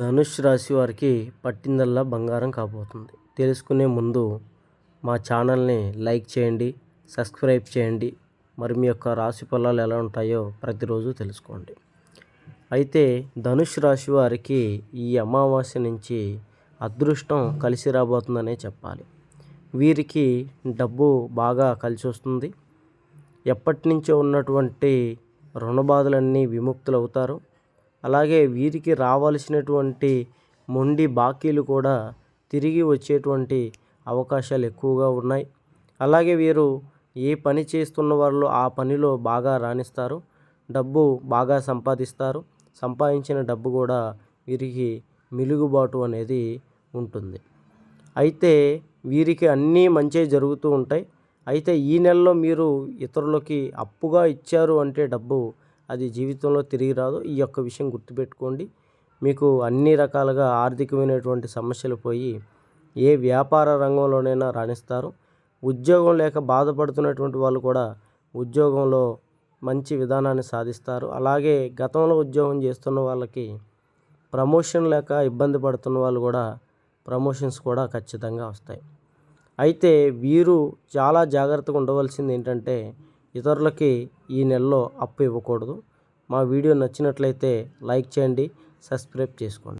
ధనుష్ రాశి వారికి పట్టిందల్లా బంగారం కాబోతుంది. తెలుసుకునే ముందు మా ఛానల్ని లైక్ చేయండి సబ్స్క్రైబ్ చేయండి. మరి మీ యొక్క రాశి ఫలాలు ఎలా ఉంటాయో ప్రతిరోజు తెలుసుకోండి. అయితే ధనుష్ రాశి వారికి ఈ అమావాస్య నుంచి అదృష్టం కలిసి రాబోతుందనే చెప్పాలి. వీరికి డబ్బు బాగా కలిసి వస్తుంది. ఎప్పటి నుంచో ఉన్నటువంటి రుణ బాధలన్నీ విముక్తులవుతారు. అలాగే వీరికి రావాల్సినటువంటి మొండి బాకీలు కూడా తిరిగి వచ్చేటువంటి అవకాశాలు ఎక్కువగా ఉన్నాయి. అలాగే వీరు ఏ పని చేస్తున్న వాళ్ళు ఆ పనిలో బాగా రాణిస్తారు. డబ్బు బాగా సంపాదిస్తారు. సంపాదించిన డబ్బు కూడా వీరికి మిలుగుబాటు అనేది ఉంటుంది. అయితే వీరికి అన్నీ మంచి జరుగుతూ ఉంటాయి. అయితే ఈ నెలలో మీరు ఇతరులకి అప్పుగా ఇచ్చారు అంటే డబ్బు అది జీవితంలో తిరిగి రాదు. ఈ యొక్క విషయం గుర్తుపెట్టుకోండి. మీకు అన్ని రకాలుగా ఆర్థికమైనటువంటి సమస్యలు పోయి ఏ వ్యాపార రంగంలోనైనా రాణిస్తారు. ఉద్యోగం లేక బాధపడుతున్నటువంటి వాళ్ళు కూడా ఉద్యోగంలో మంచి విధానాన్ని సాధిస్తారు. అలాగే గతంలో ఉద్యోగం చేస్తున్న వాళ్ళకి ప్రమోషన్ లేక ఇబ్బంది పడుతున్న వాళ్ళు కూడా ప్రమోషన్స్ కూడా ఖచ్చితంగా వస్తాయి. అయితే వీరు చాలా జాగ్రత్తగా ఉండవలసింది ఏంటంటే ఇతరులకి ఈ నెలలో అప్పు ఇవ్వకూడదు. మా వీడియో నచ్చినట్లయితే లైక్ చేయండి సబ్స్క్రైబ్ చేసుకోండి.